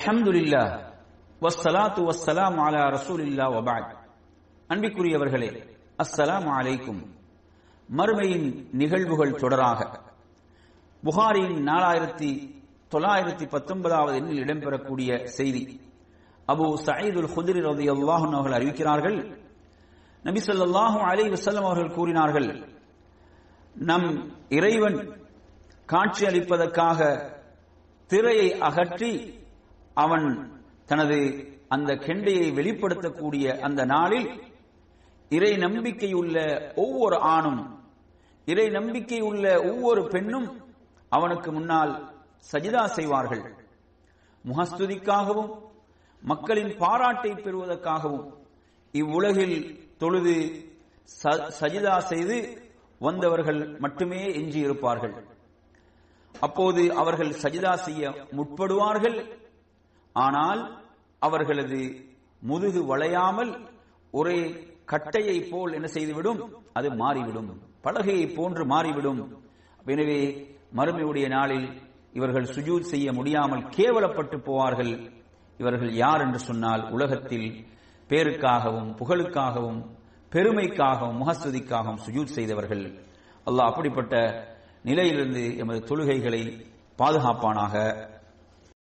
அல்ஹம்துலில்லா வஸ்ஸலாத்து வஸ்ஸலாம் அலா ரசூலில்லா வபாத் அன்பிக்குரியவர்களே அஸ்ஸலாம் அலைக்கும். மறுமையின் நிகழ்வுகள் தொடராக. புகாரியின் நாலாயிரத்தி தொள்ளாயிரத்தி பத்தொன்பதாவது எண்ணில் இடம்பெறக்கூடிய செய்தி. அபு சயீதுல் ஹுதிரி ரதி அல்லாஹன் அவர்கள் அறிவிக்கிறார்கள் நபி சொல்லாஹும் அலைஹி வசல்லம் அவர்கள் கூறினார்கள் நம் இறைவன் காட்சி அளிப்பதற்காக திரையை அகற்றி அவன் தனது அந்த கெண்டையை வெளிப்படுத்தக்கூடிய அந்த நாளில் இறை நம்பிக்கையுள்ள ஒவ்வொரு ஆணும் இறை நம்பிக்கையுள்ள ஒவ்வொரு பெண்ணும் அவனுக்கு முன்னால் சஜிதா செய்வார்கள். முகஸ்துதிக்காகவும் மக்களின் பாராட்டை பெறுவதற்காகவும் இவ்வுலகில் தொழுது சஜிதா செய்து வந்தவர்கள் மட்டுமே எஞ்சியிருப்பார்கள். அப்போது அவர்கள் சஜிதா செய்ய முற்படுவார்கள். ஆனால் அவர்களது முதுகு வளையாமல் ஒரே கட்டையை போல் என்ன செய்துவிடும்? அது மாறிவிடும். பலகையை போன்று மாறிவிடும். எனவே மறுமையுடைய நாளில் இவர்கள் சுஜூத் செய்ய முடியாமல் கேவலப்பட்டு போவார்கள். இவர்கள் யார் என்று சொன்னால் உலகத்தில் பேருக்காகவும் புகழுக்காகவும் பெருமைக்காகவும் முகஸ்துதிக்காகவும் சுஜூத் செய்தவர்கள். அல்லாஹ் அப்படிப்பட்ட நிலையிலிருந்து எமது தொழுகைகளை பாதுகாப்பானாக